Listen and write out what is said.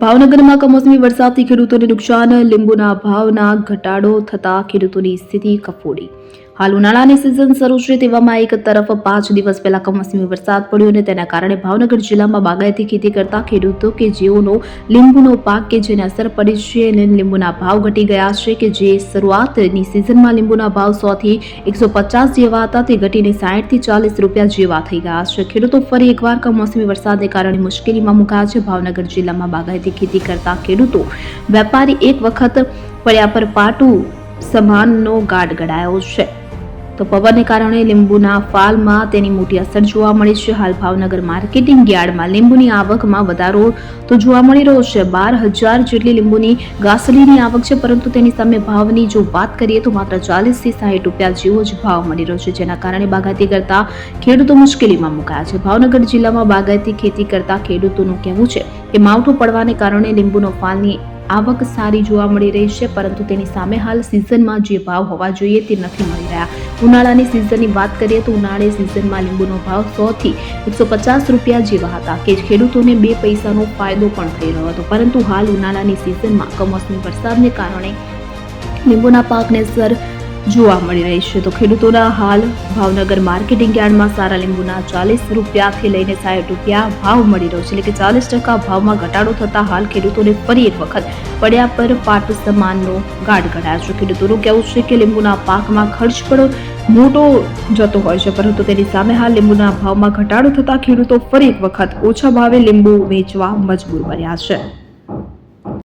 ભાવનગરમાં કમોસમી વરસાદથી ખેડૂતોને નુકસાન લીંબુના ભાવના ઘટાડો થતા ખેડૂતોની સ્થિતિ કફોડી. હાલ ઉનાળાની સિઝન શરૂ છે તેવામાં એક તરફ પાંચ દિવસ પહેલા કમોસમી વરસાદ પડ્યો અને તેના કારણે ભાવનગર જિલ્લામાં બાગાયતી ખેતી કરતા ખેડૂતો કે જેઓનો લીંબુનો પાક કે જેને અસર પડી છે અને લીંબુના ભાવ ઘટી ગયા છે કે જે શરૂઆતની સિઝનમાં લીંબુના ભાવ સો થી એકસો પચાસ જેવા હતા, તે ઘટીને સાઠથી ચાલીસ રૂપિયા જેવા થઈ ગયા છે. ખેડૂતો ફરી એકવાર કમોસમી વરસાદને કારણે મુશ્કેલીમાં મુકાયા છે. ભાવનગર જિલ્લામાં બાગાયતી ખેતી કરતા ખેડૂતો વેપારી એક વખત પડ્યા પર પાટું સમાનનો ગાઢ ગળાયો છે. તો પવનને કારણે લીંબુના ફાલમાં તેની મોટી અસર જોવા મળી છે. હાલ ભાવનગર માર્કેટિંગ યાર્ડમાં લીંબુની આવકમાં વધારો તો જોવા મળી રહ્યો છે. બાર હજાર જેટલી લીંબુની ગાસલીની આવક છે, પરંતુ તેની સામે ભાવની જો વાત કરીએ તો માત્ર ચાલીસથી સાહીઠ રૂપિયા જેવો જ ભાવ મળી રહ્યો છે, જેના કારણે બાગાયતી કરતા ખેડૂતો મુશ્કેલીમાં મુકાયા છે. ભાવનગર જિલ્લામાં બાગાયતી ખેતી કરતા ખેડૂતોનું કહેવું છે કે માવઠું પડવાને કારણે લીંબુનો ફાલની આવક સારી જોવા મળી રહી છે, પરંતુ તેની સામે હાલ સિઝનમાં જે ભાવ હોવા જોઈએ તે નથી મળી રહ્યા. ઉનાળાની સિઝનની વાત કરીએ તો ઉનાળે સિઝનમાં લીંબુનો ભાવ સોથી એકસો પચાસ રૂપિયા જેવા હતા. કે ખેડૂતોને બે પૈસાનો ફાયદો પણ થઈ રહ્યો હતો, પરંતુ હાલ ઉનાળાની સિઝનમાં કમોસમી વરસાદને કારણે લીંબુના પાકને અસર જોવા મળી રહી છે. તો ખેડૂતોના હાલ ભાવનગર માર્કેટિંગ યાર્ડમાં સારા લીંબુના ચાલીસ રૂપિયાથી લઈને સાઠ રૂપિયા ભાવ મળી રહ્યો છે. એટલે કે ચાલીસ ટકા ભાવમાં ઘટાડો થતા હાલ ખેડૂતોને ફરી એક વખત પડ્યા પર પાટ સમાનનો ગાઢ ગળાયો છે. ખેડૂતોનું કહેવું છે કે લીંબુના પાકમાં ખર્ચ પણ મોટો જતો હોય છે, પરંતુ તેની સામે હાલ લીંબુના ભાવમાં ઘટાડો થતા ખેડૂતો ફરી એક વખત ઓછા ભાવે લીંબુ વેચવા મજબૂર બન્યા છે.